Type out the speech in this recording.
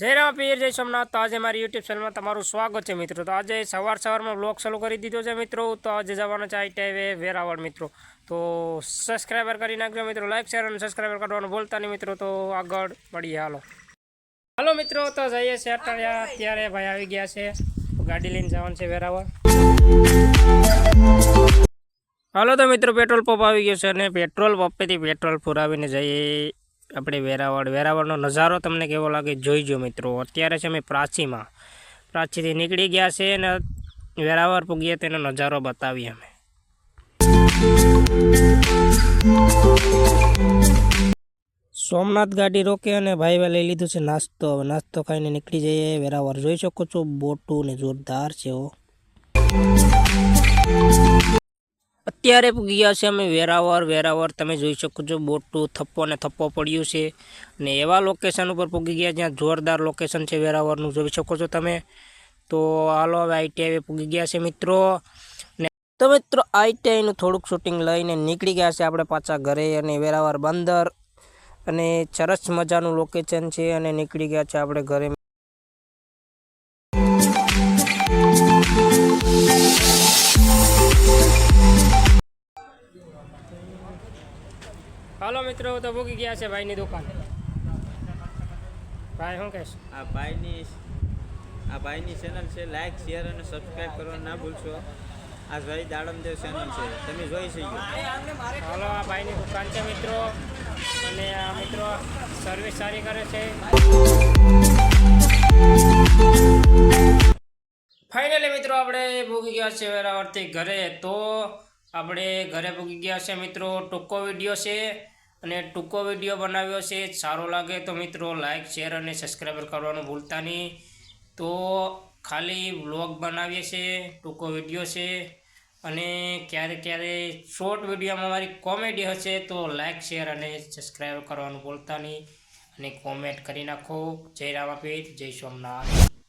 જય રામ પીર, જય સોમનાથ. તો આજે મારી યુટ્યુબ ચેનલમાં તમારું સ્વાગત છે મિત્રો. તો આજે સવાર સવારમાં બ્લોગ ચાલુ કરી દીધો છે મિત્રો. તો આજે જવાનો છે આઈ ટાઈવે વેરાવળ મિત્રો. તો સબસ્ક્રાઈબર કરી નાખજો મિત્રો. લાઈક શેર અને સબસ્ક્રાઈબર કરવાનું ભૂલતા નહીં મિત્રો. તો આગળ મળીએ હાલો. હાલો મિત્રો, તો જઈએ છે અત્યારે ભાઈ આવી ગયા છે. ગાડી લઈને જવાનું છે વેરાવળ. હાલો તો મિત્રો પેટ્રોલ પંપ આવી ગયો છે અને પેટ્રોલ પંપેથી પેટ્રોલ પુરાવીને જઈએ. આપણે વેરાવળ. વેરાવળનો નજારો તમને કેવો લાગે જોઈજો મિત્રો. અત્યારે છે અમે પ્રાચીમાં, પ્રાચીથી નીકળી ગયા છે અને વેરાવળ પૂગીએ તેનો નજારો બતાવીએ અમે. સોમનાથ ગાડી રોકે અને ભાઈવા લઈ લીધું છે નાસ્તો. હવે નાસ્તો ખાઈને નીકળી જઈએ. વેરાવળ જોઈ શકો છો. બોટું ને જોરદાર છે હો. અત્યારે ગયા છે અમે વેરાવર વેરાવર તમે જોઈ શકો છો, બોટું, થપ્પો ને થપ્પો પડ્યું છે. ને એવા લોકેશન ઉપર પૂગી ગયા જ્યાં જોરદાર લોકેશન છે વેરાવરનું જોઈ શકો છો તમે. તો હાલો હવે આઈટીઆઈ પૂગી ગયા છે મિત્રો. ને તો મિત્રો આઈટીઆઈનું થોડુંક શૂટિંગ લઈને નીકળી ગયા છે આપણે પાછા ઘરે અને વેરાવર બંદર. અને સરસ મજાનું લોકેશન છે અને નીકળી ગયા છે આપણે ઘરે. હાલો મિત્રો તો ભૂગી ગયા છે ભાઈની દુકાન. ભાઈ શું કહેશ? આ ભાઈની આ ભાઈની ચેનલ છે લાઈક શેર અને સબસ્ક્રાઇબ કરવાનું ના ભૂલશો. આ ભાઈ દાડમદેવ ચેનલ છે તમે જોઈ શકો હાલો આ ભાઈની દુકાન છે મિત્રો. અને આ મિત્રો સર્વિસ સારી કરે છે. ફાઇનલી મિત્રો આપણે ભૂગી ગયા છે વેરાવળથી ઘરે. તો આપણે ઘરે ભૂગી ગયા છે મિત્રો ટૂંકો વીડિયો છે. અને ટૂંકો વીડિયો બનાવ્યો છે. સારો લાગે તો મિત્રો લાઇક શેર અને સબસ્ક્રાઈબર કરવાનું ભૂલતા નહીં. તો ખાલી વ્લોગ બનાવીએ છીએ ટૂંકો વીડિયો છે. અને ક્યારે ક્યારે શોર્ટ વિડીયોમાં મારી કોમેડી હશે તો લાઇક શેર અને સબસ્ક્રાઈબ કરવાનું ભૂલતા નહીં. અને કોમેન્ટ કરી નાખો. જય રામાપીર, જય સોમનાથ.